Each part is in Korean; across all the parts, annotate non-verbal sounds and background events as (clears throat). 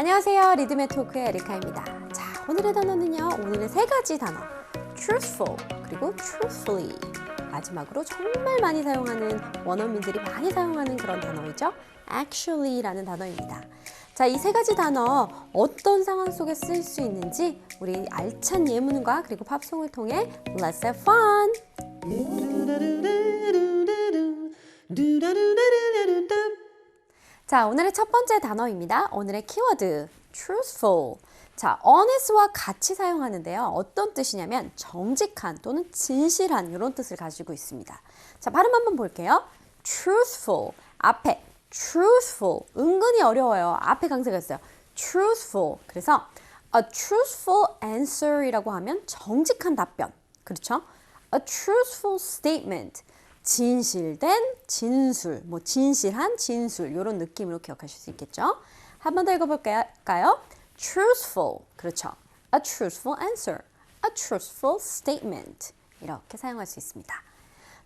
안녕하세요. 리듬의 토크의 에리카입니다. 자, 오늘의 단어는요. 오늘의 세 가지 단어. truthful 그리고 truthfully. 마지막으로 정말 많이 사용하는 원어민들이 많이 사용하는 그런 단어이죠. actually라는 단어입니다. 자, 이 세 가지 단어 어떤 상황 속에 쓸 수 있는지 우리 알찬 예문과 그리고 팝송을 통해 Let's have fun. 자, 오늘의 첫 번째 단어입니다. 오늘의 키워드 truthful. 자, honest와 같이 사용하는데요. 어떤 뜻이냐면 정직한 또는 진실한 이런 뜻을 가지고 있습니다. 자, 발음 한번 볼게요. truthful. 앞에 truthful. 은근히 어려워요. 앞에 강세가 있어요. truthful. 그래서 a truthful answer이라고 하면 정직한 답변. 그렇죠? a truthful statement. 진실된 진술, 뭐 진실한 진술 이런 느낌으로 기억하실 수 있겠죠? 한 번 더 읽어볼까요? truthful, 그렇죠? a truthful answer, a truthful statement 이렇게 사용할 수 있습니다.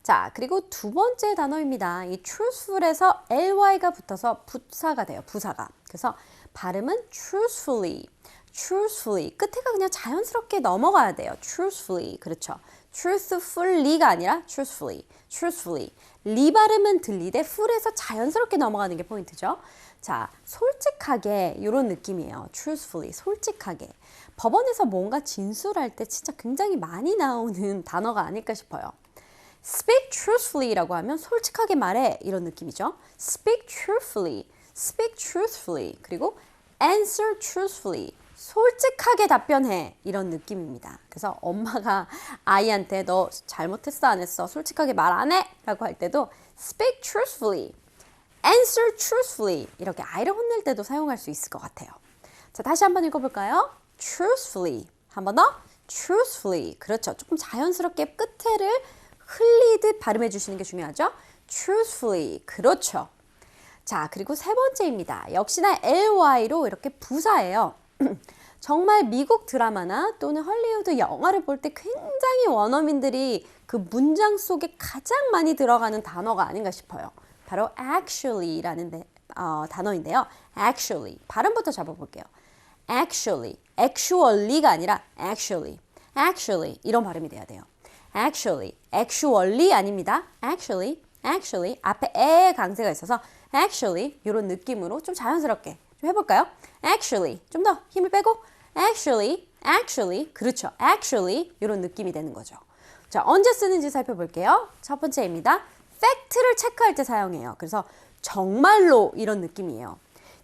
자, 그리고 두 번째 단어입니다. 이 truthful에서 ly가 붙어서 부사가 돼요. 부사가. 그래서 발음은 truthfully, truthfully 끝에가 그냥 자연스럽게 넘어가야 돼요. truthfully, 그렇죠? Truthfully가 아니라 truthfully, truthfully. 리 발음은 들리되 ful에서 자연스럽게 넘어가는 게 포인트죠. 자, 솔직하게 이런 느낌이에요. truthfully, 솔직하게. 법원에서 뭔가 진술할 때 진짜 굉장히 많이 나오는 단어가 아닐까 싶어요. speak truthfully라고 하면 솔직하게 말해 이런 느낌이죠. speak truthfully, speak truthfully. 그리고 answer truthfully. 솔직하게 답변해 이런 느낌입니다. 그래서 엄마가 아이한테 너 잘못했어 안 했어 솔직하게 말 안 해? 라고 할 때도 speak truthfully, answer truthfully 이렇게 아이를 혼낼 때도 사용할 수 있을 것 같아요. 자 다시 한번 읽어볼까요? truthfully 한 번 더 truthfully 그렇죠. 조금 자연스럽게 끝에를 흘리듯 발음해 주시는 게 중요하죠. truthfully 그렇죠. 자 그리고 세 번째입니다. 역시나 ly로 이렇게 부사예요. (clears throat) 정말 미국 드라마나 또는 헐리우드 영화를 볼 때 굉장히 원어민들이 그 문장 속에 가장 많이 들어가는 단어가 아닌가 싶어요. 바로 actually라는 데, 어, 단어인데요. actually 발음부터 잡아볼게요. actually, actually가 아니라 actually, actually 이런 발음이 돼야 돼요. actually, actually 아닙니다. actually, actually 앞에 에 강세가 있어서 actually 이런 느낌으로 좀 자연스럽게 좀 해볼까요? actually 좀 더 힘을 빼고 actually, actually 그렇죠. actually 이런 느낌이 되는 거죠. 자 언제 쓰는지 살펴볼게요. 첫 번째입니다. 팩트를 체크할 때 사용해요. 그래서 정말로 이런 느낌이에요.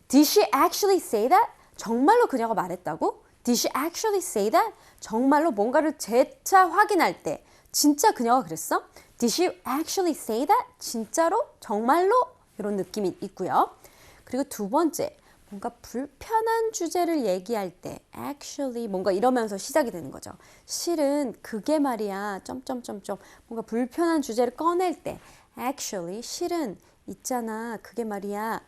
Did she actually say that? 정말로 그녀가 말했다고? Did she actually say that? 정말로 뭔가를 재차 확인할 때 진짜 그녀가 그랬어? Did she actually say that? 진짜로? 정말로? 이런 느낌이 있고요. 그리고 두 번째, 뭔가 불편한 주제를 얘기할 때 actually 뭔가 이러면서 시작이 되는 거죠. 실은 그게 말이야. 점점점점 뭔가 불편한 주제를 꺼낼 때 actually 실은 있잖아. 그게 말이야.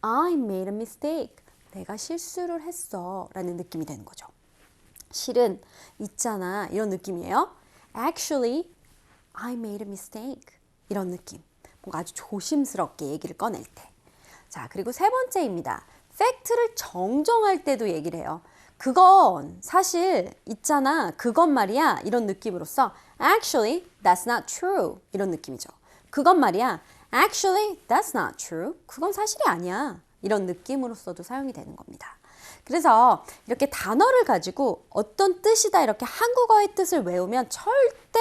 I made a mistake. 내가 실수를 했어. 라는 느낌이 되는 거죠. 실은 있잖아. 이런 느낌이에요. Actually, I made a mistake. 이런 느낌. 뭔가 아주 조심스럽게 얘기를 꺼낼 때. 자, 그리고 세 번째입니다. 팩트를 정정할 때도 얘기를 해요. 그건 사실 있잖아. 그건 말이야. 이런 느낌으로써 actually that's not true. 이런 느낌이죠. 그건 말이야. actually that's not true. 그건 사실이 아니야. 이런 느낌으로써도 사용이 되는 겁니다. 그래서 이렇게 단어를 가지고 어떤 뜻이다 이렇게 한국어의 뜻을 외우면 절대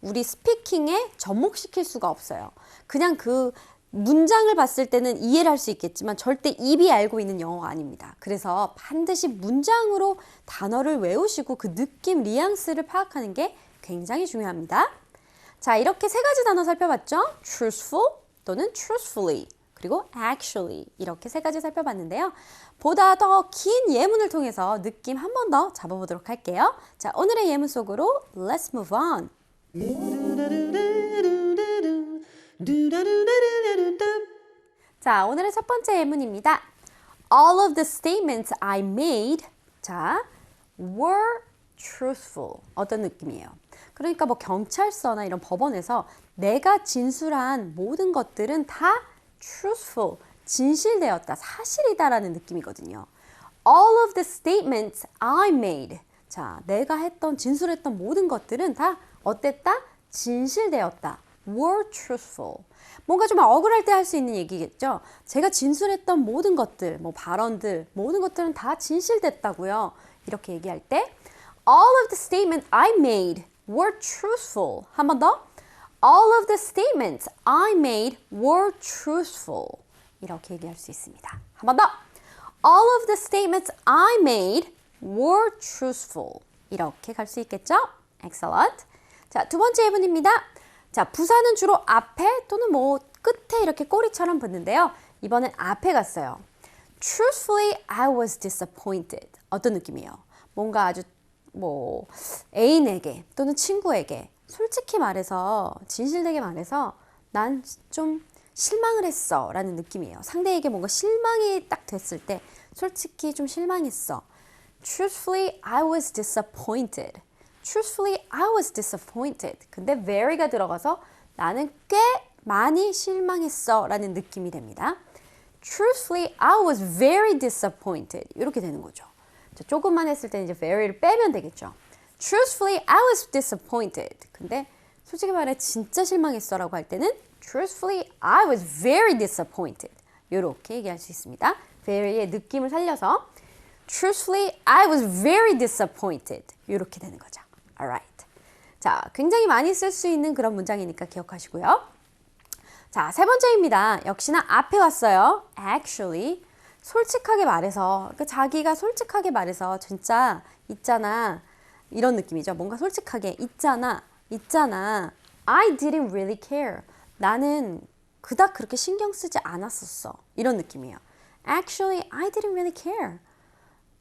우리 스피킹에 접목시킬 수가 없어요. 그냥 그 문장을 봤을 때는 이해를 할 수 있겠지만 절대 입이 알고 있는 영어가 아닙니다. 그래서 반드시 문장으로 단어를 외우시고 그 느낌, 뉘앙스를 파악하는 게 굉장히 중요합니다. 자, 이렇게 세 가지 단어 살펴봤죠? truthful 또는 truthfully 그리고 actually 이렇게 세 가지 살펴봤는데요. 보다 더 긴 예문을 통해서 느낌 한 번 더 잡아보도록 할게요. 자, 오늘의 예문 속으로 let's move on. 자, 오늘의 첫 번째 예문입니다. All of the statements I made 자, were truthful. 어떤 느낌이에요? 그러니까 뭐 경찰서나 이런 법원에서 내가 진술한 모든 것들은 다 truthful, 진실되었다, 사실이다라는 느낌이거든요. all of the statements I made. 자, 내가 했던, 진술했던 모든 것들은 다 어땠다? 진실되었다. Were truthful. 뭔가 좀 억울할 때 할 수 있는 얘기겠죠. 제가 진술했던 모든 것들, 뭐 발언들, 모든 것들은 다 진실됐다고요. 이렇게 얘기할 때 all of the statements I made were truthful. 한 번 더. All of the statements I made were truthful. 이렇게 얘기할 수 있습니다. 한 번 더. All of the statements I made were truthful. 이렇게 갈 수 있겠죠? Excellent. 자, 두 번째 예문입니다. 자, 부사는 주로 앞에 또는 뭐 끝에 이렇게 꼬리처럼 붙는데요. 이번엔 앞에 갔어요. Truthfully, I was disappointed. 어떤 느낌이에요? 뭔가 아주 뭐 애인에게 또는 친구에게 솔직히 말해서 진실되게 말해서 난 좀 실망을 했어 라는 느낌이에요. 상대에게 뭔가 실망이 딱 됐을 때 솔직히 좀 실망했어. Truthfully, I was disappointed. Truthfully, I was disappointed. 근데 very가 들어가서 나는 꽤 많이 실망했어 라는 느낌이 됩니다. Truthfully, I was very disappointed. 이렇게 되는 거죠. 자, 조금만 했을 때는 이제 very를 빼면 되겠죠. Truthfully, I was disappointed. 근데 솔직히 말해 진짜 실망했어 라고 할 때는 Truthfully, I was very disappointed. 이렇게 얘기할 수 있습니다. very의 느낌을 살려서 Truthfully, I was very disappointed. 이렇게 되는 거죠. Alright. 자, 굉장히 많이 쓸 수 있는 그런 문장이니까 기억하시고요. 자, 세 번째입니다. 역시나 앞에 왔어요. Actually. 솔직하게 말해서, 그 자기가 솔직하게 말해서 진짜 있잖아. 이런 느낌이죠. 뭔가 솔직하게 있잖아. 있잖아. I didn't really care. 나는 그닥 그렇게 신경 쓰지 않았었어. 이런 느낌이에요. Actually, I didn't really care.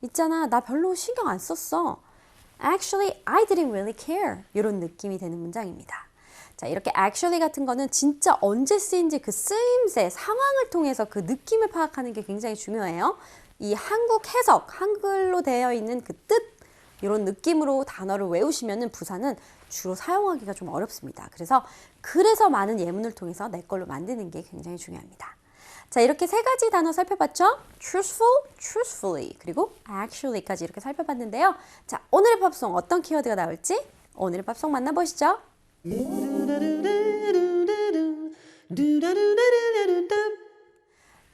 있잖아. 나 별로 신경 안 썼어. Actually, I didn't really care. 이런 느낌이 되는 문장입니다. 자, 이렇게 actually 같은 거는 진짜 언제 쓰인지 그 쓰임새, 상황을 통해서 그 느낌을 파악하는 게 굉장히 중요해요. 이 한국 해석, 한글로 되어 있는 그 뜻, 이런 느낌으로 단어를 외우시면은 부사는 주로 사용하기가 좀 어렵습니다. 그래서 그래서 많은 예문을 통해서 내 걸로 만드는 게 굉장히 중요합니다. 자, 이렇게 세 가지 단어 살펴봤죠? truthful, truthfully, 그리고 actually까지 이렇게 살펴봤는데요. 자, 오늘의 팝송 어떤 키워드가 나올지 오늘의 팝송 만나보시죠.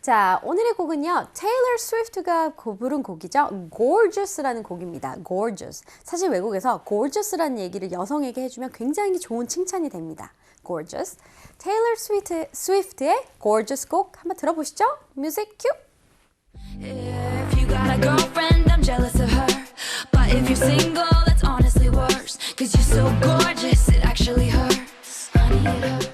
자, 오늘의 곡은요. 테일러 스위프트가 고 부른 곡이죠. Gorgeous라는 곡입니다. Gorgeous. 사실 외국에서 Gorgeous라는 얘기를 여성에게 해주면 굉장히 좋은 칭찬이 됩니다. Gorgeous. 테일러 스위프트, 스위프트의 Gorgeous 곡 한번 들어보시죠. 뮤직 큐. If you got a girlfriend, I'm jealous of her. But if you're single, that's honestly worse. Cause you're so gorgeous, it actually hurts. Honey, it hurts.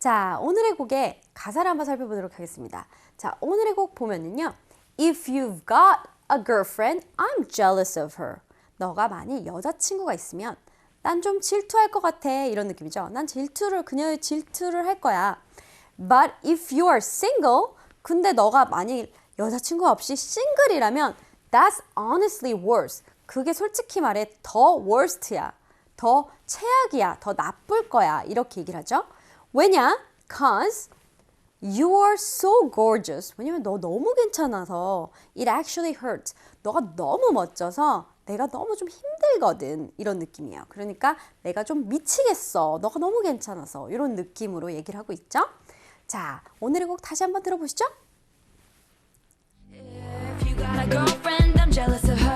자, 오늘의 곡의 가사를 한번 살펴보도록 하겠습니다. 자, 오늘의 곡 보면은요. If you've got a girlfriend, I'm jealous of her. 너가 만일 여자친구가 있으면 난 좀 질투할 것 같아. 이런 느낌이죠. 난 질투를, 그녀의 질투를 할 거야. But if you are single, 근데 너가 만일 여자친구 없이 싱글이라면 that's honestly worse. 그게 솔직히 말해 더 worst야. 더 최악이야. 더 나쁠 거야. 이렇게 얘기를 하죠. 왜냐? Cause you are so gorgeous. 왜냐면 너 너무 괜찮아서 it actually hurts. 너가 너무 멋져서 내가 너무 좀 힘들거든. 이런 느낌이에요. 그러니까 내가 좀 미치겠어. 너가 너무 괜찮아서 이런 느낌으로 얘기를 하고 있죠. 자, 오늘의 곡 다시 한번 들어보시죠. If you got a girlfriend, I'm jealous of her.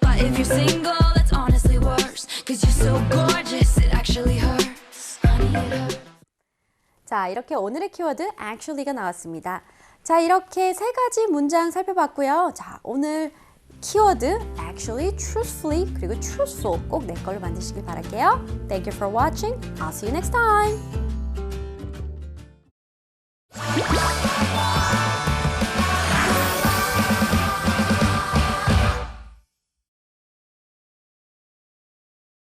But if you're single, 자, 이렇게 오늘의 키워드 actually가 나왔습니다. 자, 이렇게 세 가지 문장 살펴봤고요. 자, 오늘 키워드 actually, truthfully, 그리고 truthful 꼭 내 걸로 만드시길 바랄게요. Thank you for watching. I'll see you next time.